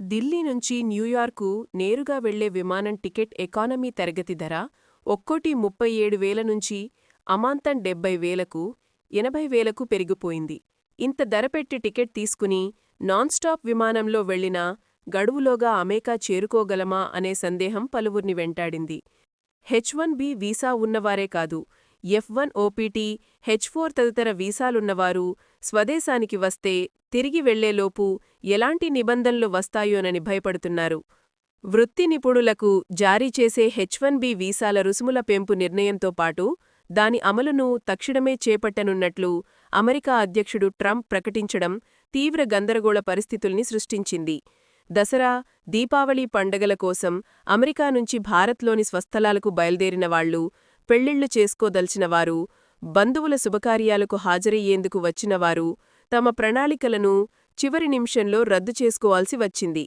ఢిల్లీ నుంచి న్యూయార్కు నేరుగా వెళ్ళే విమానం టికెట్ ఎకానమీ తరగతి ధర ఒక్కోటి ముప్పై ఏడు వేల నుంచి అమాంతం డెబ్బై వేలకు ఎనభై వేలకు పెరిగిపోయింది. ఇంత ధర పెట్టి టికెట్ తీసుకుని నాన్ స్టాప్ విమానంలో వెళ్ళినా గడువులోగా అమెరికా చేరుకోగలమా అనే సందేహం పలువుర్ని వెంటాడింది. హెచ్ వన్ బి వీసా ఉన్నవారే కాదు F one OPT H four తదితర వీసాలున్నవారు స్వదేశానికి వస్తే తిరిగి వెళ్ళేలోపు ఎలాంటి నిబంధనలు వస్తాయోనని భయపడుతున్నారు. వృత్తి నిపుణులకు జారీ చేసే హెచ్ వన్ బి వీసాల రుసుముల పెంపు నిర్ణయంతో పాటు దాని అమలును తక్షణమే చేపట్టనున్నట్లు అమెరికా అధ్యక్షుడు ట్రంప్ ప్రకటించడం తీవ్ర గందరగోళ పరిస్థితుల్ని సృష్టించింది. దసరా దీపావళి పండగల కోసం అమెరికా నుంచి భారత్లోని స్వస్థలాలకు బయల్దేరిన వాళ్ళు పెళ్ళిళ్ళు చేసుకోదలిచినవారు బంధువుల శుభకార్యాలకు హాజరయ్యేందుకు వచ్చినవారు తమ ప్రణాళికలను చివరి నిమిషంలో రద్దు చేసుకోవాల్సి వచ్చింది.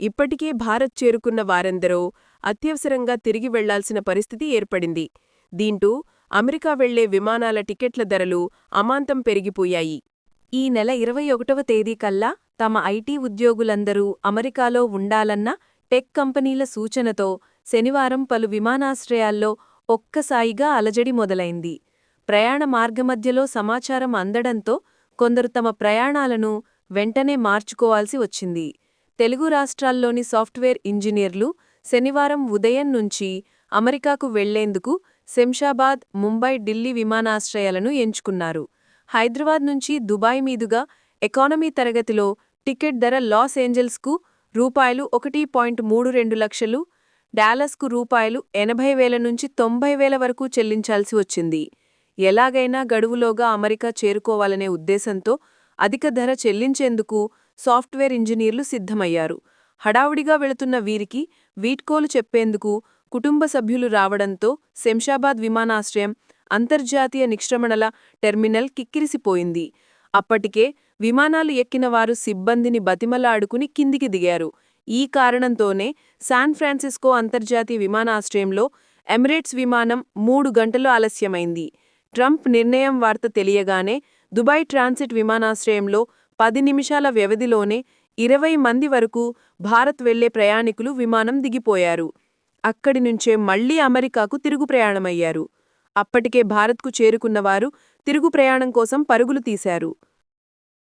ఇప్పటికే భారత్ చేరుకున్న వారందరో అత్యవసరంగా తిరిగి వెళ్ళాల్సిన పరిస్థితి ఏర్పడింది. దీంటూ అమెరికా వెళ్ళే విమానాల టికెట్ల ధరలు అమాంతం పెరిగిపోయాయి. ఈ నెల ఇరవై ఒకటవ తేదీ కల్లా తమ ఐటీ ఉద్యోగులందరూ అమెరికాలో ఉండాలన్న టెక్ కంపెనీల సూచనతో శనివారం పలు విమానాశ్రయాల్లో ఒక్కసాయిగా అలజడి మొదలైంది. ప్రయాణ మార్గమధ్యలో సమాచారం అందడంతో కొందరు తమ ప్రయాణాలను వెంటనే మార్చుకోవాల్సి వచ్చింది. తెలుగు రాష్ట్రాల్లోని సాఫ్ట్వేర్ ఇంజనీర్లు శనివారం ఉదయం నుంచి అమెరికాకు వెళ్ళేందుకు శంషాబాద్ ముంబై ఢిల్లీ విమానాశ్రయాలను ఎంచుకున్నారు. హైదరాబాద్ నుంచి దుబాయ్ మీదుగా ఎకానమీ తరగతిలో టికెట్ ధర లాస్ ఏంజల్స్కు రూపాయలు ఒకటి పాయింట్ మూడు రెండు లక్షలు డాలస్కు రూపాయలు ఎనభై వేల నుంచి తొంభై వేల వరకు చెల్లించాల్సి వచ్చింది. ఎలాగైనా గడువులోగా అమెరికా చేరుకోవాలనే ఉద్దేశంతో అధిక ధర చెల్లించేందుకు సాఫ్ట్వేర్ ఇంజనీర్లు సిద్ధమయ్యారు. హడావుడిగా వెళుతున్న వీరికి వీట్కోలు చెప్పేందుకు కుటుంబ సభ్యులు రావడంతో శంషాబాద్ విమానాశ్రయం అంతర్జాతీయ నిక్షమణల టెర్మినల్ కిక్కిరిసిపోయింది. అప్పటికే విమానాలు ఎక్కినవారు సిబ్బందిని బతిమలాడుకుని కిందికి దిగారు. ఈ కారణంతోనే శాన్ ఫ్రాన్సిస్కో అంతర్జాతీయ విమానాశ్రయంలో ఎమిరేట్స్ విమానం మూడు గంటలు ఆలస్యమైంది. ట్రంప్ నిర్ణయం వార్త తెలియగానే దుబాయ్ ట్రాన్సిట్ విమానాశ్రయంలో పది నిమిషాల వ్యవధిలోనే ఇరవై మంది వరకు భారత్ వెళ్ళే ప్రయాణికులు విమానం దిగిపోయారు. అక్కడి నుంచే మళ్ళీ అమెరికాకు తిరుగు ప్రయాణమయ్యారు. అప్పటికే భారత్కు చేరుకున్నవారు తిరుగు ప్రయాణం కోసం పరుగులు తీశారు.